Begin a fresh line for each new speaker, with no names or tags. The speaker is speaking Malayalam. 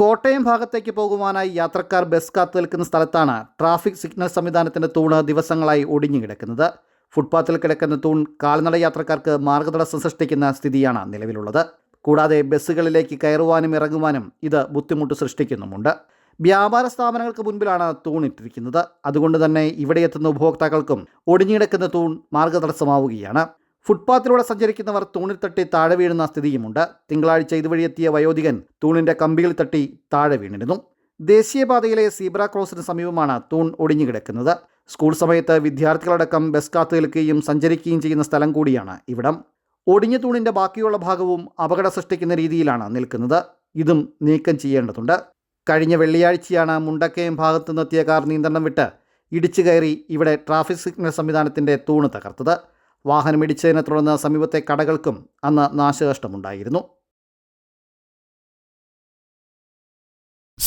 കോട്ടയം ഭാഗത്തേക്ക് പോകുവാനായി യാത്രക്കാർ ബസ് കാത്തു നിൽക്കുന്ന സ്ഥലത്താണ് ട്രാഫിക് സിഗ്നൽ സംവിധാനത്തിന്റെ തൂണ് ദിവസങ്ങളായി ഒടിഞ്ഞു കിടക്കുന്നത്. ഫുട്പാത്തിൽ കിടക്കുന്ന തൂൺ കാൽനട യാത്രക്കാർക്ക് മാർഗതടസ്സം സൃഷ്ടിക്കുന്ന സ്ഥിതിയാണ് നിലവിലുള്ളത്. കൂടാതെ ബസ്സുകളിലേക്ക് കയറുവാനും ഇറങ്ങുവാനും ഇത് ബുദ്ധിമുട്ട് സൃഷ്ടിക്കുന്നുമുണ്ട്. വ്യാപാര സ്ഥാപനങ്ങൾക്ക് മുൻപിലാണ് തൂണിട്ടിരിക്കുന്നത് അതുകൊണ്ട് തന്നെ ഇവിടെ എത്തുന്ന ഉപഭോക്താക്കൾക്കും ഒടിഞ്ഞിടക്കുന്ന തൂൺ മാർഗതടസ്സമാവുകയാണ്. ഫുട്പാത്തിലൂടെ സഞ്ചരിക്കുന്നവർ തൂണിൽ തട്ടി താഴെ വീഴുന്ന സ്ഥിതിയുമുണ്ട്. തിങ്കളാഴ്ച ഇതുവഴി എത്തിയ വയോധികൻ തൂണിന്റെ കമ്പിയിൽ തട്ടി താഴെ വീണിരുന്നു. ദേശീയപാതയിലെ സീബ്ര ക്രോസിന് സമീപമാണ് തൂൺ ഒടിഞ്ഞു കിടക്കുന്നത് സ്കൂൾ സമയത്ത് വിദ്യാർത്ഥികളടക്കം ബസ് കാത്തു നിൽക്കുകയും സഞ്ചരിക്കുകയും ചെയ്യുന്ന സ്ഥലം കൂടിയാണ് ഇവിടം. ഒടിഞ്ഞ തൂണിന്റെ ബാക്കിയുള്ള ഭാഗവും അപകടം സൃഷ്ടിക്കുന്ന രീതിയിലാണ് നിൽക്കുന്നത്. ഇതും നീക്കം ചെയ്യേണ്ടതുണ്ട്. കഴിഞ്ഞ വെള്ളിയാഴ്ചയാണ് മുണ്ടക്കയം ഭാഗത്തു നിന്നെത്തിയ കാർ നിയന്ത്രണം വിട്ട് ഇടിച്ചു കയറി ഇവിടെ ട്രാഫിക് സിഗ്നൽ സംവിധാനത്തിന്റെ തൂണ് തകർത്തത്. വാഹനമിടിച്ചതിനെ തുടർന്ന് സമീപത്തെ കടകൾക്കും അന്ന് നാശനഷ്ടമുണ്ടായിരുന്നു.